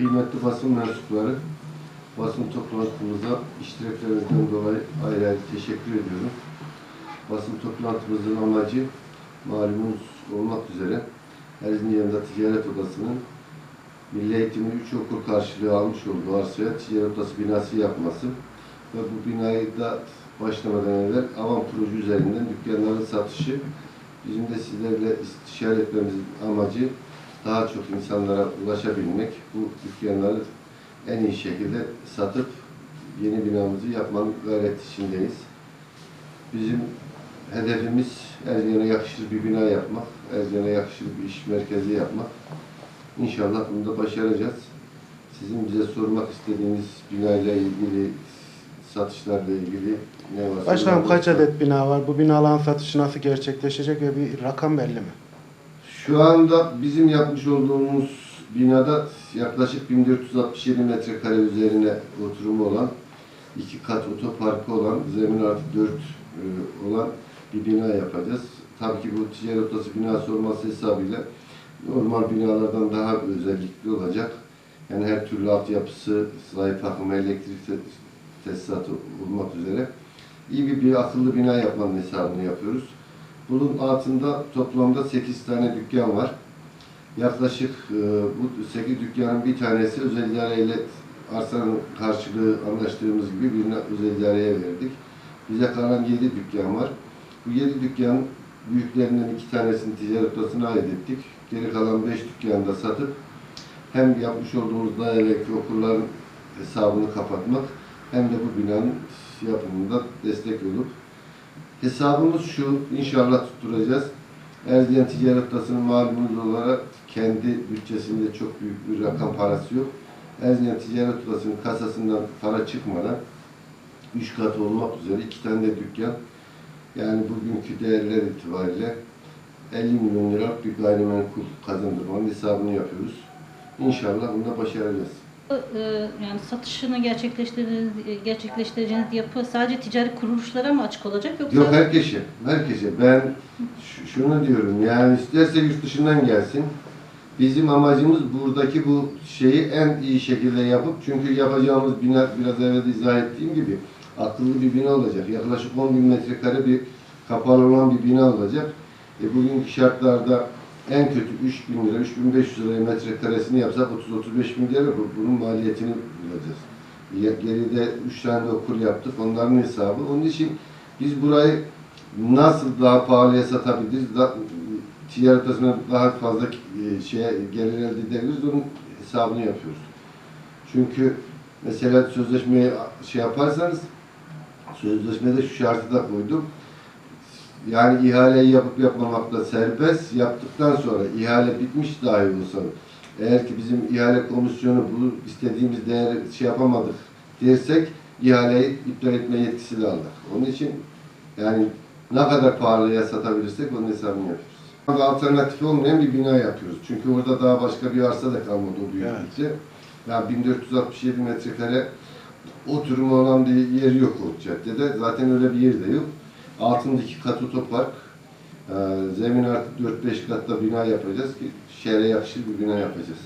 Kıymetli basın mensupları, basın toplantımıza iştiraklerinizden dolayı ayrı ayrı teşekkür ediyorum. Basın toplantımızın amacı malumunuz olmak üzere Erzincan'da Ticaret Odası'nın Milli Eğitim'in 3 okul karşılığı almış olduğu arsaya ticaret odası binası yapması ve bu binayı da başlamadan evvel avam proje üzerinden dükkanların satışı bizim de sizlerle istişare etmemizin amacı daha çok insanlara ulaşabilmek, bu dükkanları en iyi şekilde satıp yeni binamızı yapmanın gayret içindeyiz. Bizim hedefimiz Erzincan'a yakışır bir bina yapmak, Erzincan'a yakışır bir iş merkezi yapmak. İnşallah bunu da başaracağız. Sizin bize sormak istediğiniz binayla ilgili, satışlarla ilgili ne varsa... Başkanım kaç adet bina var? Bu binaların satışı nasıl gerçekleşecek ve bir rakam belli mi? Şu anda bizim yapmış olduğumuz binada yaklaşık 1467 metrekare üzerine oturumu olan, iki kat otoparkı olan, zemin artı 4 olan bir bina yapacağız. Tabii ki bu ticaret odası binası olması hesabıyla normal binalardan daha özellikli olacak. Yani her türlü altyapısı, sahip akımı, elektrik te- tesisatı olmak üzere iyi bir, bir akıllı bina yapmanın hesabını yapıyoruz. Bunun altında toplamda 8 tane dükkan var. Yaklaşık e, bu 8 dükkanın bir tanesi özel idareyle arsanın karşılığı anlaştığımız gibi birine özel idareye verdik. Bize kalan 7 dükkan var. Bu 7 dükkanın büyüklerinden iki tanesini ticaret odasına ait ettik. Geri kalan 5 dükkanı da satıp hem yapmış olduğumuz evvelki okulların hesabını kapatmak hem de bu binanın yapımında destek olup Hesabımız şu, inşallah tutturacağız. Erzincan Ticaret Odası'nın malumunuz olarak kendi bütçesinde çok büyük bir rakam parası yok. Erzincan Ticaret Odası'nın kasasından para çıkmadan üç kat olmak üzere iki tane de dükkan yani bugünkü değerler itibariyle 50 milyon lira bir gayrimenkul kazandırmanın hesabını yapıyoruz. İnşallah bunu da başaracağız. Ee, yani satışını gerçekleştireceğiniz, gerçekleştireceğiniz yapı sadece ticari kuruluşlara mı açık olacak yoksa Yok herkese, herkese. Ben şunu diyorum, yani isterse yurt dışından gelsin. Bizim amacımız buradaki bu şeyi en iyi şekilde yapıp, çünkü yapacağımız bina biraz evvel izah ettiğim gibi akıllı bir bina olacak. Yaklaşık 10 bin metrekare bir kapalı olan bir bina olacak. E bugünkü şartlarda en kötü 3 bin lira, 3500 liraya metrekaresini yapsak 30-35 bin lira bu- bunun maliyetini bulacağız. Geride 3 tane de okul yaptık, onların hesabı. Onun için biz burayı nasıl daha pahalıya satabiliriz, da, ticaret arasında daha fazla e, şeye gelir elde edebiliriz, onun hesabını yapıyoruz. Çünkü mesela sözleşmeyi şey yaparsanız, sözleşmede şu şartı da koydum. Yani ihaleyi yapıp yapmamakta serbest, yaptıktan sonra ihale bitmiş dahi olsa, eğer ki bizim ihale komisyonu bu istediğimiz değeri şey yapamadık dersek, ihaleyi iptal etme yetkisi de aldık. Onun için yani ne kadar pahalıya satabilirsek onun hesabını yapıyoruz. Ama Alternatif olmayan bir bina yapıyoruz. Çünkü orada daha başka bir arsa da kalmadı o büyüklükte. Yani 1467 metrekare oturumu olan bir yer yok o caddede. Zaten öyle bir yer de yok. Altında iki kat otopark. Ee, zemin artık 4-5 katta bina yapacağız ki şehre yakışır bir bina yapacağız.